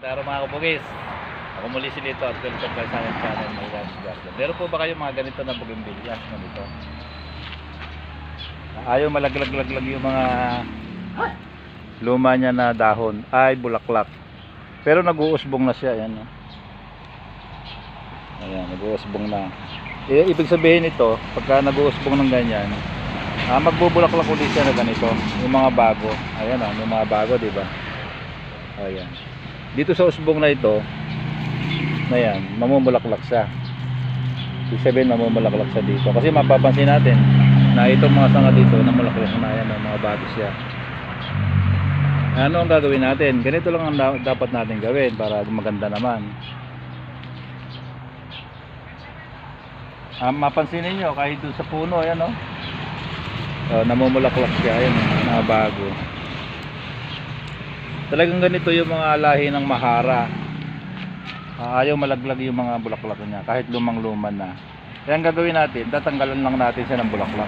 Madaro mga kabugis. Ako muli si Lito at welcome kayo sa aking channel Marian's Garden. Meron po ba kayo mga ganito na bougainvillea? Ganito. Ayaw malaglag-laglag yung mga luma niya na dahon. Ay, bulaklak. Pero nag-uusbong na siya. Ayan. Ayan, nag-uusbong na. I- ibig sabihin ito, pagka nag-uusbong ng ganyan, ah, magbubulaklak ulit siya na ganito. Yung mga bago. Ayan, oh, yung mga bago, di ba? Ayan. Dito sa usbong na ito, na yan, mamumulaklak siya. Ibig sabihin, mamumulaklak siya dito. Kasi mapapansin natin na itong mga sanga dito, namulaklak na yan, mga bago siya. Ano ang gagawin natin? Ganito lang ang da- dapat natin gawin para maganda naman. Ah, mapansin niyo kahit doon sa puno, ayan oh. Oh, namumulaklak siya, ayan, mga bago. Talagang ganito yung mga lahi ng mahara. Ah, ayaw malaglag yung mga bulaklak niya kahit lumang-luman na. Kaya ang gagawin natin, tatanggalan lang natin siya ng bulaklak.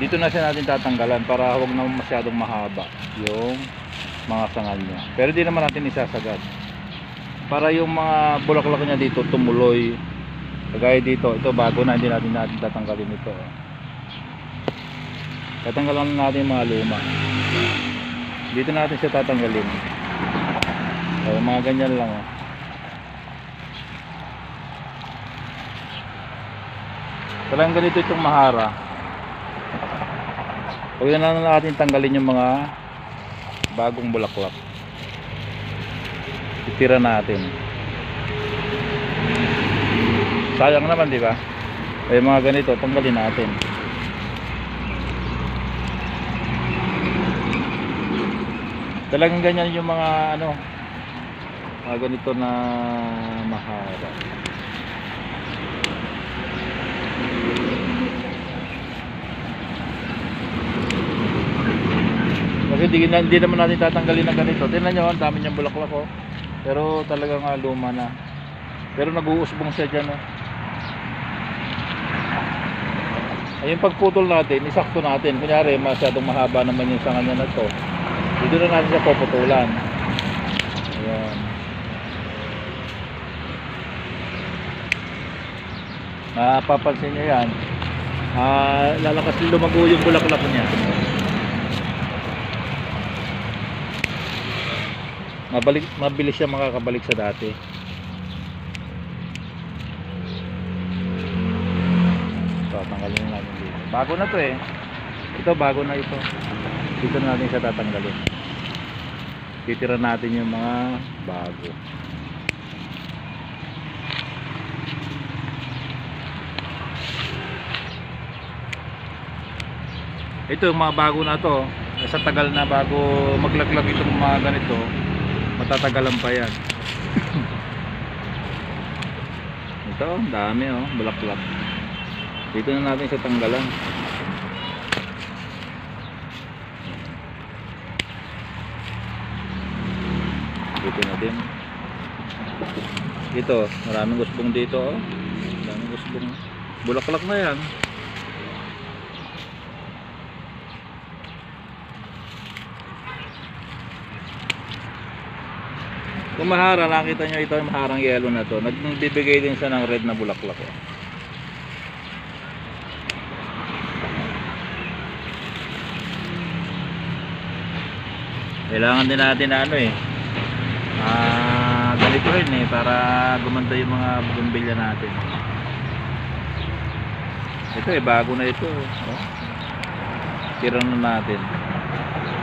Dito na siya natin tatanggalan para huwag na masyadong mahaba yung mga sangal niya. Pero di naman natin isasagad. Para yung mga bulaklak niya dito tumuloy. Kagaya dito, ito bago na, hindi natin natin tatanggalin ito. Tatanggalan natin mga luma. Dito natin siya tatanggalin. So, mga ganyan lang. Oh. Talagang ganito itong mahara. Huwag na lang natin tanggalin yung mga bagong bulaklak. Itira natin. Sayang naman, di ba? Ay mga ganito, tanggalin natin. Talagang ganyan yung mga ano, mga ganito na mahaba. Kasi di, na- di naman natin tatanggalin ng ganito. Tingnan nyo, ang dami niyang bulaklak oh. Pero talagang ah, luma na. Pero nag-uusbong siya dyan oh. Ay, yung pagputol natin, isakto natin. Kunyari, masyadong mahaba naman yung sanga niya na to. Dito na natin siya puputulan. Ayan. Mapapansin niyo yan. Ah, lalakas lumago yung bulaklak niya. Mabalik, mabilis siya makakabalik sa dati. So, tanggalin na natin dito. Bago na to eh. Ito, bago na ito. Dito na natin siya tatanggalin. Titira natin yung mga bago. Ito yung mga bago na to. Sa tagal na bago maglaglag itong mga ganito, matatagalan pa yan. ito, dami oh, bulaklak. Dito na natin siya tanggalan. Dito na din. Dito, maraming gusbong dito oh. Maraming gusbong. Bulaklak na yan. Kung mahara, nakita nyo ito yung maharang yellow na to. Nagbibigay din siya ng red na bulaklak. Oh. Kailangan din natin na ano eh. Ah, ganito rin eh para gumanda yung mga bumbilya natin. Ito eh bago na ito. Oh. Tira na natin.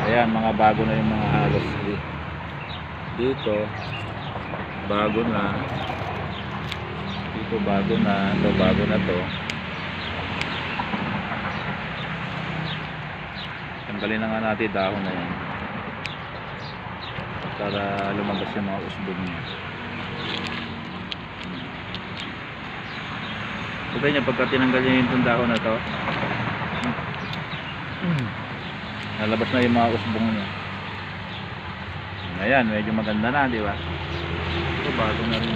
Ayan, mga bago na yung mga halos. Dito bago na. Dito bago na, ito bago na to. Tanggalin na nga natin dahon na yan para lumabas yung mga usbog niya. Kita niya pagka tinanggal niya yung dahon na to, nalabas na yung mga usbong niya. Ayan, medyo maganda na, di ba? Ito bago na rin.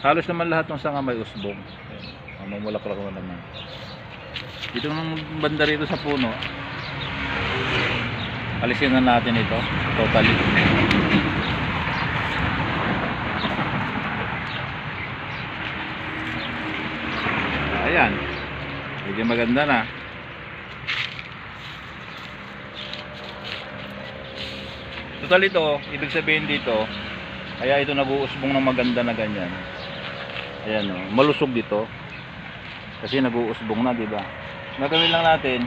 Halos naman lahat ng sanga may usbong. Ayan, mamumulaklak na naman. Dito ng banda rito sa puno. Alisin na natin ito. Totally. Ayan. Medyo maganda na. Total ito, ibig sabihin dito, kaya ito nag-uusbong ng maganda na ganyan. Ayan o, malusog dito. Kasi nag-uusbong na, di ba? Gagawin lang natin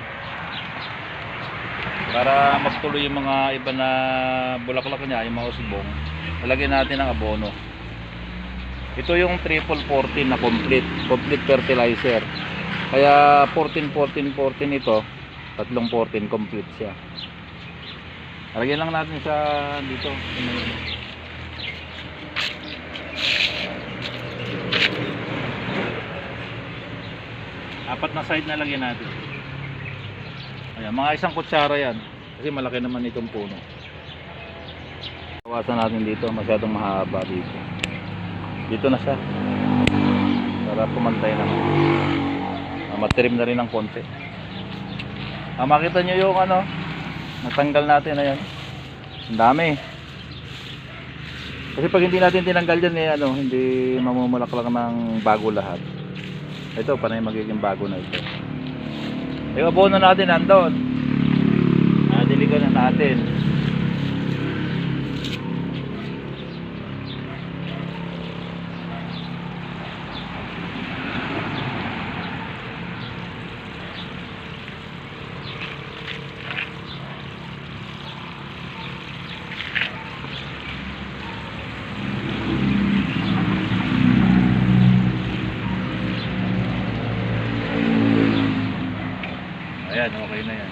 para magtuloy yung mga iba na bulaklak niya, yung mga usbong. Lalagyan natin ng abono. Ito yung triple 14 na complete, complete fertilizer. Kaya 14 14 14 ito, tatlong 14 complete siya. Lagyan lang natin sa dito. Apat na side na lagyan natin. Ayan, mga isang kutsara yan. Kasi malaki naman itong puno. Bawasan natin dito, masyadong mahaba dito. Dito na siya. Para pumantay naman. Ah, matrim na rin ng konti. Ah, makita nyo yung ano, natanggal natin ayan. Ang dami. Kasi pag hindi natin tinanggal yan eh, ano, hindi mamumulaklak ng bago lahat. Ito, panay magiging bago na ito. Yung abono natin nandun. Ah, diligan na natin. Ayan, okay na yan.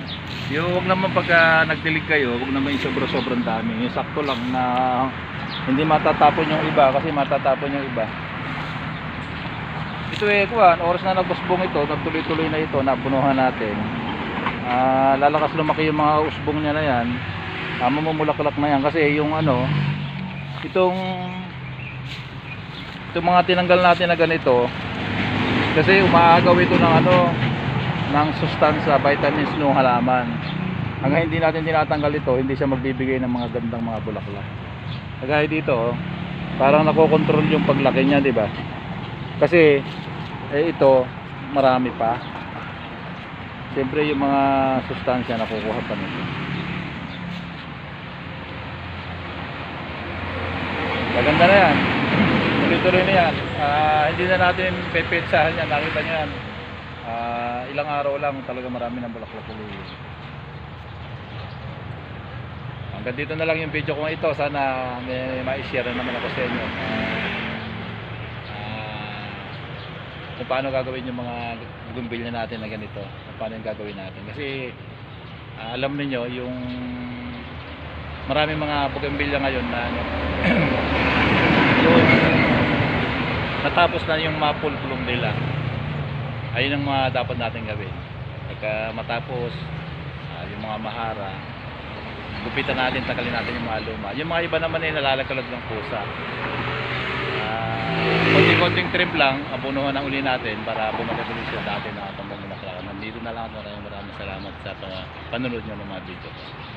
Yung naman pagka nagdilig kayo, wag naman yung sobra-sobrang dami. Yung sakto lang na hindi matatapon yung iba kasi matatapon yung iba. Ito eh, kuwan, oras na nagbusbong ito, nagtuloy-tuloy na ito, napunuhan natin. Ah, lalakas lumaki yung mga usbong niya na yan. Ah, mamumulaklak na yan kasi yung ano, itong itong mga tinanggal natin na ganito kasi umaagaw ito ng ano ng sustansya, vitamins ng halaman. Hanggang hindi natin tinatanggal ito, hindi siya magbibigay ng mga gandang mga bulaklak. Kagaya dito, oh, parang nakokontrol yung paglaki niya, di ba? Kasi eh, ito, marami pa. Siyempre yung mga sustansya nakukuha pa nito. Maganda na yan. Tuloy-tuloy na yan. Ah, hindi na natin pepetsahan yan. Nakita nyo yan. Ah, ilang araw lang talaga marami ng bulaklak ulit. Hanggang dito na lang yung video ko ito. Sana may ma-share na naman ako sa inyo. Ah, ah, kung paano gagawin yung mga gumbilya natin na ganito. Kung paano yung gagawin natin. Kasi ah, alam niyo yung marami mga bougainvillea ngayon na ano, yung natapos na yung maple bloom nila ayun ang mga dapat natin gawin pagka matapos ah, yung mga mahara gupitan natin, tagalin natin yung mga luma. Yung mga iba naman ay nalalagkalag ng pusa. Ah, konting-konting trim lang abunuhan ang uli natin para bumalik ulit sa dati na mga nandito na lang at maraming maraming salamat sa panunod nyo ng mga video ko